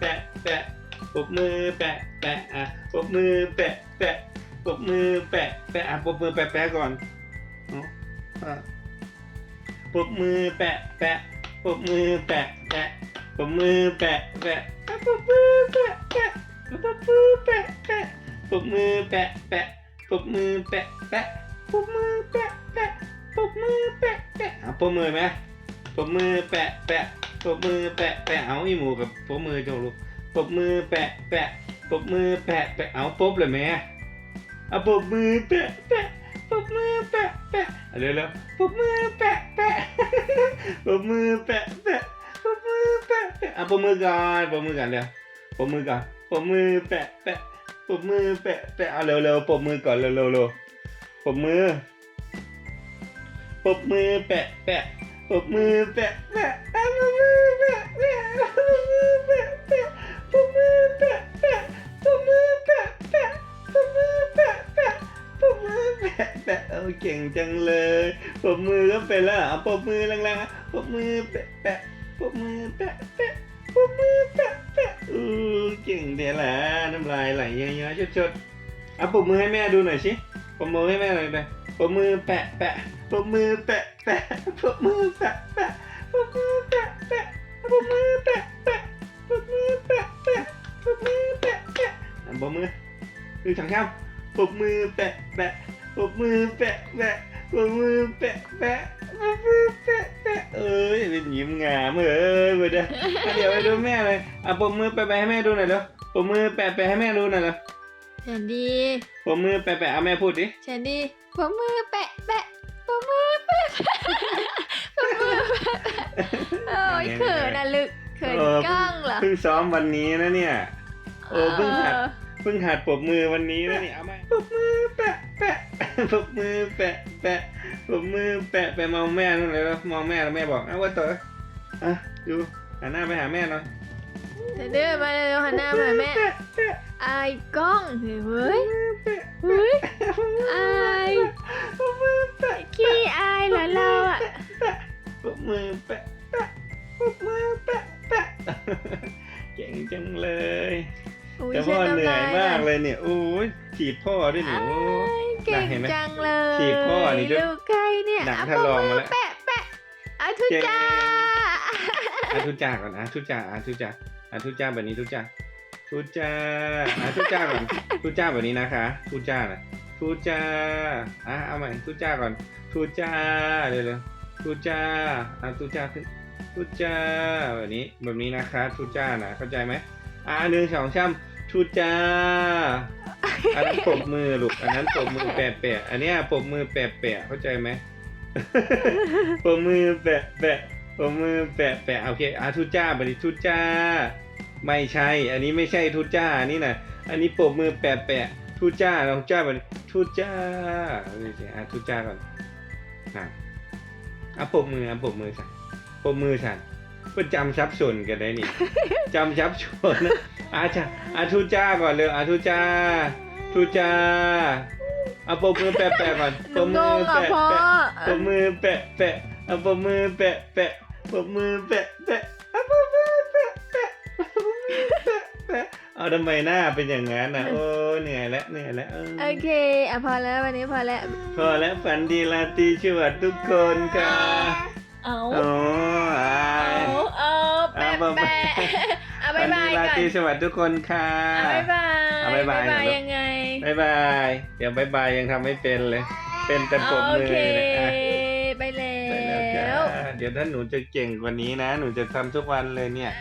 แปะแปะปบมือแปะแปะอะปบมือแปะแปะปบมือแปะแปะอะปบมือแปะแปะก่อนอาอะปบมือแปะแปะปบมือแปะแปะปบมือแปะแปะปบมือแปะแปะปบมือแปะแปะปบมือแปะแปะปบมือแปะแปะปบมือแปะแปะปบมือแปะแปะอะปบมือไหมปบมือแปะแปะ ปบมือแปะแปะเอาอีหมูกับปบมือจงลูกปบมือแปะแปะปบมือแปะแปะเอาปบเลยแม่เอาปบมือแปะแปะปบมือแปะแปะเอาเร็วเร็วปบมือแปะแปะปบมือแปะแปะปบมือแปะแปะเอาปบมือก่อนปบมือก่อนเร็วปบมือก่อนปบมือแปะแปะปบมือแปะแปะเอาเร็วเร็วปบมือก่อนเร็วเร็วเร็วปบมือปบมือแปะแปะปบมือแปะแปะ เอาปรบมือแปะแปะปรบมือแปะแปะปรบมือแปะแปะปรบมือแปะแปะปรบมือแปะแปะปรบมือแปะแปะเอาเก่งจังเลยปรบมือก็เป็นแล้วเอาปรบมือแรงๆปบมือแปะแปะปรบมือแปะแปะปรบมือแปะแปะอู้เก่งเดี๋ยวแหละน้ำลายไหลเยอะๆชดๆเอาปรบมือให้แม่ดูหน่อยสิปรบมือให้แม่หน่อยไปปรบมือแปะแปะปรบมือแปะแปะปรบมือแปะแปะ ปรบมือแปะแปะปรบมือแปะแปะปรบมือแปะแปะปรบมือแปะแปะอะปรบมือดูถังข้ามปรบมือแปะแปะปรบมือแปะแปะปรบมือแปะแปะปรบมือแปะแปะเอ้ยเป็นยิ้มงามเอ้ยเว้ยเด้ออะเดี๋ยวไปดูแม่เลยอะปรบมือแปะแปะให้แม่ดูหน่อยเด้อปรบมือแปะแปะให้แม่ดูหน่อยเด้อแสนดีปรบมือแปะแปะเอาแม่พูดดิแสนดีปรบมือแปะแปะปรบมือแปะแปะปรบมือแปะแปะ โอ้ยเขินอะลึกเขินกล้องเหรอเพิ่งซ้อมวันนี้นะเนี่ยโอ้เพิ่งหัดออเพิ่งหัดปรบมือวันนี้นะนี่เอาไหมปรบมือแปะแปะปรบมือแปะแปะปรบมือแปะแปะมองแม่นู่นเลยแล้วมองแม่แล้วแม่บอกอ้าวว่าต่ออะดูหันหน้าไปหาแม่หน่อยเดี๋ยวเดินมาเลยหันหน้ามาแม่แปะแปะอายกล้องเฮ้ยแปะเฮ้ยอายปรบมือแปะขี้อายเหรอเราอะแปะปรบมือแปะ ยแต่พ่อช็ดเหนื่อยำลมากเลยเนี่ยโอ้ยถีบพ่อด้วยหนูอ้ายเก่งเห็นไหมจังเลยถีบพ่อนี่ด้วยลูกใครเนี่ยหนังอะถลอกมาแล้วปรบอแปะแปะอาทุเก่งจ้าอาทุจ้าก่อนอาทุจ้าอาทุจ้าอาทุจ้าแบบนี้ทุจ้าทุจ้าอาทุจ้าก่อนทุจ้าแบบนี้นะคะทุจ้านะทุจ้าอะเอาใหม่ทุจ้าก่อนทุจ้าเร็วๆทุจ้าอะทุจ้าขึ้นทุจ้าแบบนี้แบบนี้นะคะทุจ้านะเข้าใจไหมอะหนึ่งสองช่ำ ทุจ้า อันนั้นปรบมือลูก อันนั้นปรบมือแปะแปะอันเนี้ยปรบมือแปะแปะเข้าใจไหมปรบมือแปะแปะปรบมือแปะแปะโอเคอาทุจ้าบัดนี้ทุจ้า ไม่ใช่ อันนี้ไม่ใช่ทุจ้านนี้นะอันนี้ปรบมือแปะแปะทุจ้าลองจ้าบัดนี้ทุจ้านี่สิอาทุจ้าก่อนอะอะปรบมืออะปรบมือฉันปรบมือฉัน เพื่อจำชับสนกันได้นี่ จำชับสนนะอาจ้าอาทุจ้าก่อนเลยอาทุจ้าทุจ้าเอาปรบมือแปะแปะก่อนหปรนูบงมืองอะแปะพ่อแปะปรบมือแปะแปะเอาปรบมือแปะแปะปรบมือแปะแปะเอาปรบมือแปะแปะปรบมือแปะแปะเอาทำไมหน้าเป็นอย่างนั้นนะโอ้เหนื่อยแล้วเหนื่อยแล้วเออโอเคอะพอแล้ววันนี้พอแล้วพอแล้วฝันดีราตรีสวัสดิ์ทุกคนค่ะเอาโอ้อายเอาเอา แปะเอาบ๊ายบายแปะเอาฝับายนบาดียราก่อนตรีสวัสดิ์ทุกคนค่ะเอาบายบายเอาบ๊ายบายบายก่อนลูก ยังไงบายบายเดี๋ยวบายบายยังทำไม่เป็นเลย เป็นแต่ปรบโอมือเคเลยอะไปแล้ไปแล้วจ้วาเดี๋ยวถ้าหนูจะเก่งกว่านี้นะ หนูจะทำทุกวันเลยเนี่ย